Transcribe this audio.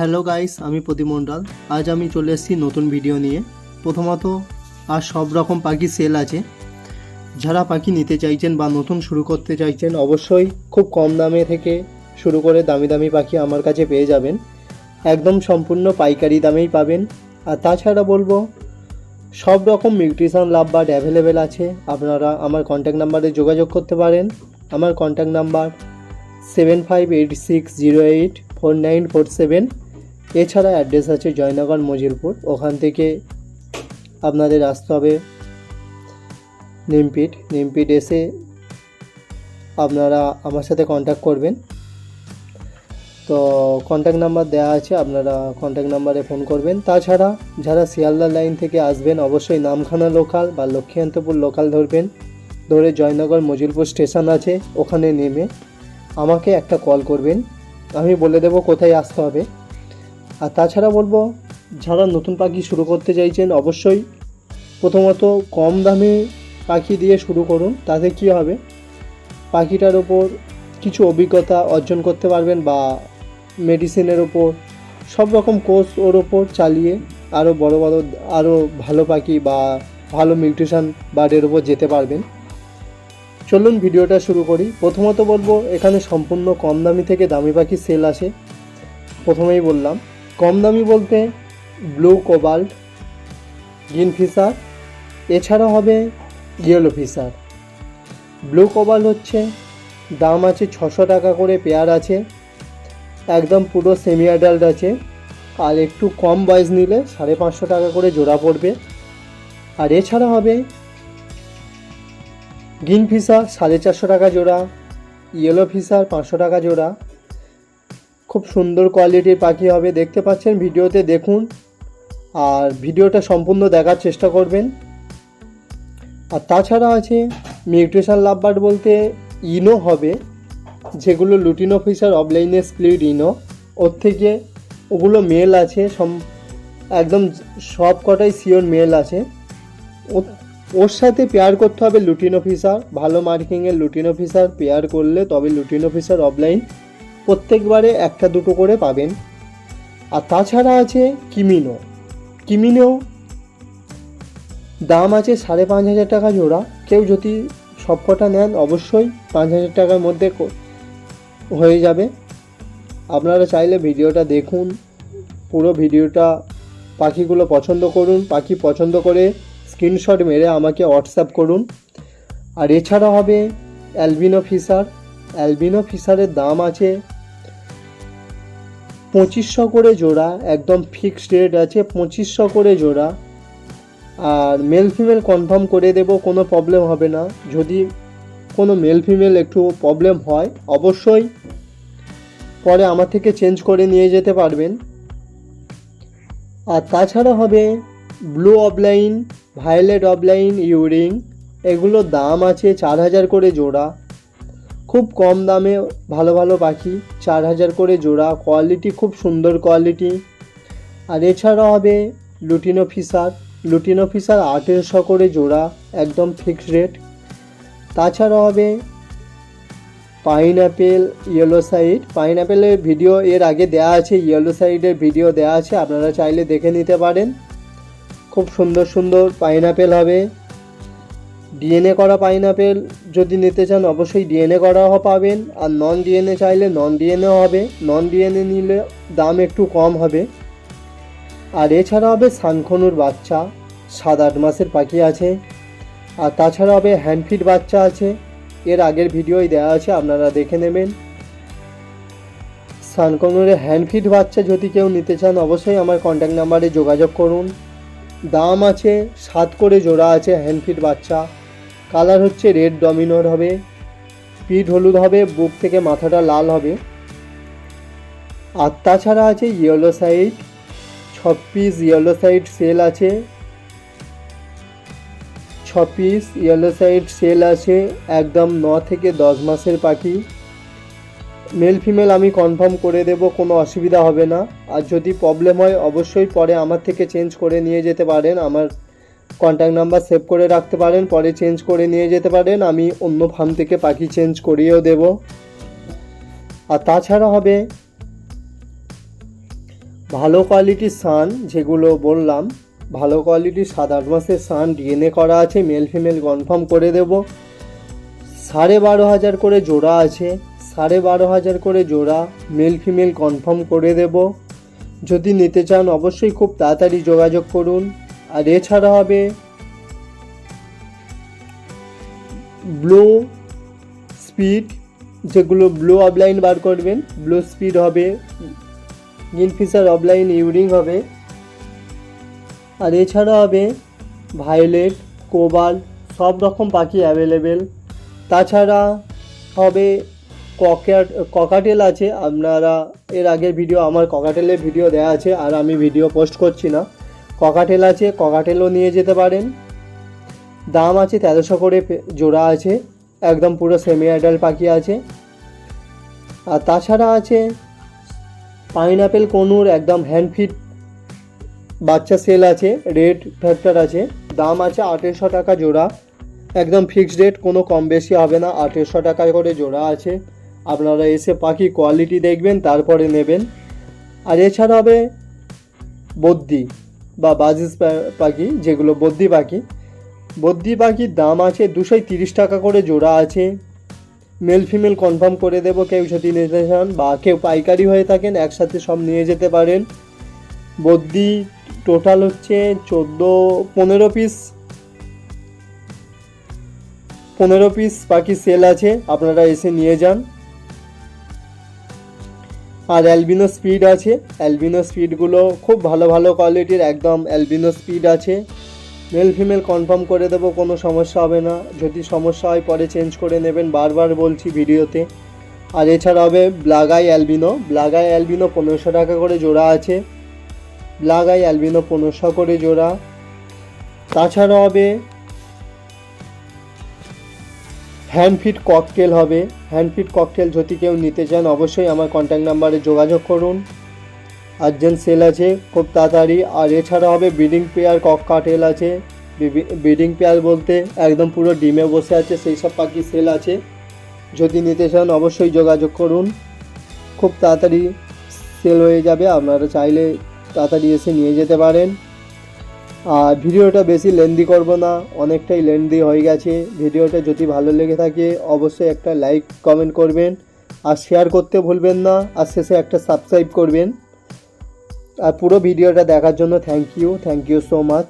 Hello guys, আমি প্রদীপ মণ্ডল। আজ আমি চলে এসেছি নতুন ভিডিও নিয়ে। প্রথমত, আর সব রকম পাখি সেল আছে। যারা পাখি নিতে চাইছেন বা নতুন শুরু করতে চাইছেন, অবশ্যই খুব কম দামে থেকে শুরু করে দামি দামি পাখি আমার কাছে পেয়ে যাবেন। একদম সম্পূর্ণ পাইকারি দামেই পাবেন। আর তাছাড়া বলব, সব রকম মিউট্রিশন লাভ বার্ড অ্যাভেলেবেল আছে। আপনারা আমার কন্ট্যাক্ট নাম্বারে যোগাযোগ করতে পারেন। আমার contact number seven five eight six zero eight four nine four seven এছাড়া অ্যাড্রেস আছে জয়নগর মজিলপুর। ওখান থেকে আপনাদের আসতে হবে নিমপিট। নিমপিট এসে আপনারা আমার সাথে কন্ট্যাক্ট করবেন। তো কন্ট্যাক্ট নাম্বার দেওয়া আছে, আপনারা কন্ট্যাক্ট নাম্বারে ফোন করবেন। তাছাড়া যারা শিয়ালদা লাইন থেকে আসবেন, অবশ্যই নামখানা লোকাল বা লক্ষ্মীকান্তপুর লোকাল ধরবেন। ধরে জয়নগর মজিলপুর স্টেশন আছে, ওখানে নেমে আমাকে একটা কল করবেন। আমি বলে দেবো কোথায় আসতে হবে। আর তাছাড়া বলব, যারা নতুন পাখি শুরু করতে চাইছেন অবশ্যই প্রথমত কম দামে পাখি দিয়ে শুরু করুন, তাতে কি হবে? পাখিটার ওপর কিছু অভিজ্ঞতা অর্জন করতে পারবেন বা মেডিসিনের ওপর, সব রকম কোর্স ওর ওপর চালিয়ে আরও বড় বড় আরও ভালো পাখি বা ভালো মিউট্রিশন বার্ডের ওপর যেতে পারবেন। চলুন ভিডিওটা শুরু করি। প্রথমত বলব, এখানে সম্পূর্ণ কম দামি থেকে দামি পাখি সেল আসে। প্রথমেই বললাম কম দামি বলতে ব্লু কোবাল্ট, গ্রিন ফিশার, এছাড়া হবে ইয়েলো ফিশার। ব্লু কোবাল্ট হচ্ছে, দাম আছে ছশো টাকা করে পেয়ার আছে, একদম পুরো সেমি অ্যাডাল্ট আছে, আর একটু কম বয়স নিলে সাড়ে পাঁচশো টাকা করে জোড়া পড়বে। আর এছাড়া হবে, গ্রিন ফিশার সাড়ে চারশো টাকা জোড়া, ইয়েলো ফিশার পাঁচশো টাকা জোড়া খুব সুন্দর কোয়ালিটির পাখি হবে, দেখতে পাচ্ছেন ভিডিওতে দেখুন। আর ভিডিওটা সম্পূর্ণ দেখার চেষ্টা করবেন। আর তাছাড়া আছে মিউট্রেশন লাভবার্ড বলতে ইনো হবে, যেগুলো লুটিন অফিসার অফলাইনে স্প্লিট ইনো। ওর থেকে ওগুলো মেল আছে, সম একদম সব কটাই সিওর মেল আছে। ওর সাথে পেয়ার করতে হবে লুটিন অফিসার ভালো মার্কিংয়ের লুটিন অফিসার পেয়ার করলে তবে লুটিন অফিসার অফলাইন প্রত্যেকবারে একটা দুটো করে পাবেন। আর তাছাড়া আছে কিমিনো। কিমিনো দাম আছে সাড়ে পাঁচ হাজার টাকা জোড়া। কেউ যদি সব কটা নেন, অবশ্যই পাঁচ হাজার টাকার মধ্যে হয়ে যাবে। আপনারা চাইলে ভিডিওটা দেখুন, পুরো ভিডিওটা পাখিগুলো পছন্দ করুন, পাখি পছন্দ করে স্ক্রিনশট মেরে আমাকে হোয়াটসঅ্যাপ করুন। আর এছাড়া হবে অ্যালবিনো ফিশার। অ্যালবিনো ফিশারের দাম আছে পঁচিশশো করে জোড়া, একদম ফিক্সড রেট আছে, পঁচিশশো করে জোড়া। আর মেল ফিমেল কনফার্ম করে দেব, কোনো প্রবলেম হবে না। যদি কোনো মেল ফিমেল একটু প্রবলেম হয়, অবশ্যই পরে আমার থেকে চেঞ্জ করে নিয়ে যেতে পারবেন। আর তাছাড়া হবে ব্লু অফলাইন ভায়োলেট অফলাইন ইউরিং এগুলোর দাম আছে চার হাজার করে জোড়া। খুব কম দামে ভালো ভালো পাখি, চার হাজার করে জোড়া কোয়ালিটি খুব সুন্দর কোয়ালিটি আর এছাড়াও হবে লুটিনো ফিশার লুটিনো ফিশার আঠেরোশো করে জোড়া, একদম ফিক্সড রেট তাছাড়া হবে পাইনঅ্যাপেল ইয়েলো সাইড পাইনঅ্যাপেলের ভিডিও এর আগে দেওয়া আছে ইয়েলো সাইডের ভিডিও দেওয়া আছে, আপনারা চাইলে দেখে নিতে পারেন। খুব সুন্দর সুন্দর পাইনঅ্যাপেল হবে। ডিএনএ করা পাইনাপেল যদি নিতে চান, অবশ্যই ডিএনএ করা পাবেন। আর নন ডিএনএ চাইলে নন ডিএনএ হবে। নন ডিএনএ নিলে দাম একটু কম হবে। আর এছাড়া হবে সানখনুর বাচ্চা সাত আট মাসের পাখি আছে। আর তাছাড়া হবে হ্যান্ডফিট বাচ্চা আছে। এর আগের ভিডিওই দেওয়া আছে, আপনারা দেখে নেবেন। সানকনুরের হ্যান্ডফিট বাচ্চা যদি কেউ নিতে চান, অবশ্যই আমার কন্ট্যাক্ট নাম্বারে যোগাযোগ করুন। দাম আছে, সাত করে জোড়া আছে হ্যান্ডফিট বাচ্চা। কালার হচ্ছে রেড ডমিনোর হবে পিঠ হলুদ হবে, বুক থেকে মাথাটা লাল হবে। আর তাছাড়া আছে ইয়েলো সাইড ছ পিস ইয়েলো সাইড সেল আছে। ছ পিস ইয়েলো সাইড সেল আছে, একদম ন থেকে দশ মাসের পাখি। মেল ফিমেল আমি কনফার্ম করে দেব, কোনো অসুবিধা হবে না। আর যদি প্রবলেম হয়, অবশ্যই পরে আমার থেকে চেঞ্জ করে নিয়ে যেতে পারেন, আমার কন্ট্যাক্ট নাম্বার সেভ করে রাখতে পারেন, পরে চেঞ্জ করে নিয়ে যেতে পারেন, আমি অন্য ফার্ম থেকে পাখি চেঞ্জ করিয়েও দেব। আর তাছাড়া হবে ভালো কোয়ালিটির সান যেগুলো বললাম, ভালো কোয়ালিটির সাত আট মাসের সান ডিএনএ করা আছে মেল ফিমেল কনফার্ম করে দেব। সাড়ে বারো হাজার করে জোড়া আছে, সাড়ে বারো হাজার করে জোড়া মেল ফিমেল কনফার্ম করে দেব। যদি নিতে চান, অবশ্যই খুব তাড়াতাড়ি যোগাযোগ করুন। আর এছাড়া হবে ব্লো স্পিড যেগুলো ব্লো অফলাইন বার করবেন। ব্লু স্পিড হবে গ্রিনফিশার অফলাইন ইউরিং হবে। আর এছাড়া হবে ভায়োলেট কোবাল সব রকম পাখি অ্যাভেলেবেল তাছাড়া হবে ককাট ককাটেল আছে। আপনারা এর আগের ভিডিও আমার ককাটেলের ভিডিও দেওয়া আছে, আর আমি ভিডিও পোস্ট করছি না। ককাটেল আছে, ককাটেলও নিয়ে যেতে পারেন। দাম আছে তেরোশো করে জোড়া আছে, একদম পুরো সেমি অ্যাডাল্ট পাখি আছে। আর তাছাড়া আছে পাইনাপেল কনুর, একদম হ্যান্ড ফিট বাচ্চা সেল আছে রেড ফ্যাক্টর আছে। দাম আছে আঠেরোশো টাকা জোড়া, একদম ফিক্সড রেট কোনো কম বেশি হবে না, আঠেরোশো টাকা করে জোড়া আছে। আপনারা এসে পাখি কোয়ালিটি দেখবেন, তারপরে নেবেন। আর এছাড়া হবে বদ্যি বা বাজিস পাখি, যেগুলো বদ্যি পাখি। বদ্যি পাখির দাম আছে দুশো তিরিশ টাকা করে, জোড়া আছে। মেল ফিমেল কনফার্ম করে দেবো, কেউ যদি নিতে চান বা কেউ পাইকারি হয়ে থাকেন, একসাথে সব নিয়ে যেতে পারেন। বদ্যি টোটাল হচ্ছে চোদ্দ, পনেরো পিস। পনেরো পিস পাখি সেল আছে, আপনারা এসে নিয়ে যান। আর অ্যালবিনো স্পিড আছে। অ্যালবিনো স্পিডগুলো খুব ভালো ভালো কোয়ালিটির একদম অ্যালবিনো স্পিড আছে। মেল ফিমেল কনফার্ম করে দেবো, কোনো সমস্যা হবে না। যদি সমস্যা হয়, পরে চেঞ্জ করে নেবেন। বারবার বলছি ভিডিওতে। আর এছাড়া হবে ব্লাগাই অ্যালবিনো ব্লাগাই অ্যালবিনো পনেরোশো টাকা করে জোড়া আছে। ব্লাগাই অ্যালবিনো পনেরোশো করে জোড়া। তাছাড়া হবে হ্যান্ডফিট ককটেল হবে। হ্যান্ডফিট ককটেল যদি কেউ নিতে চান, অবশ্যই আমার কন্ট্যাক্ট নাম্বারে যোগাযোগ করুন। আর্জেন্ট সেল আছে, খুব তাড়াতাড়ি। আর এছাড়া হবে ব্রিডিং পেয়ার কক কাটেল আছে। ব্রিডিং পেয়ার বলতে একদম পুরো ডিমে বসে আছে, সেই সব পাখি সেল আছে। যদি নিতে চান, অবশ্যই যোগাযোগ করুন। খুব তাড়াতাড়ি সেল হয়ে যাবে। আপনারা চাইলে তাড়াতাড়ি এসে নিয়ে যেতে পারেন। আর ভিডিওটা বেশি লেন্দি করব না, অনেকটাই লেন্দি হয়ে গেছে। ভিডিওটা যদি ভালো লেগে থাকে, অবশ্যই একটা লাইক, কমেন্ট করবেন আর শেয়ার করতে ভুলবেন না, আর শেষে একটা সাবস্ক্রাইব করবেন। আর পুরো ভিডিওটা দেখার জন্য thank you thank you so much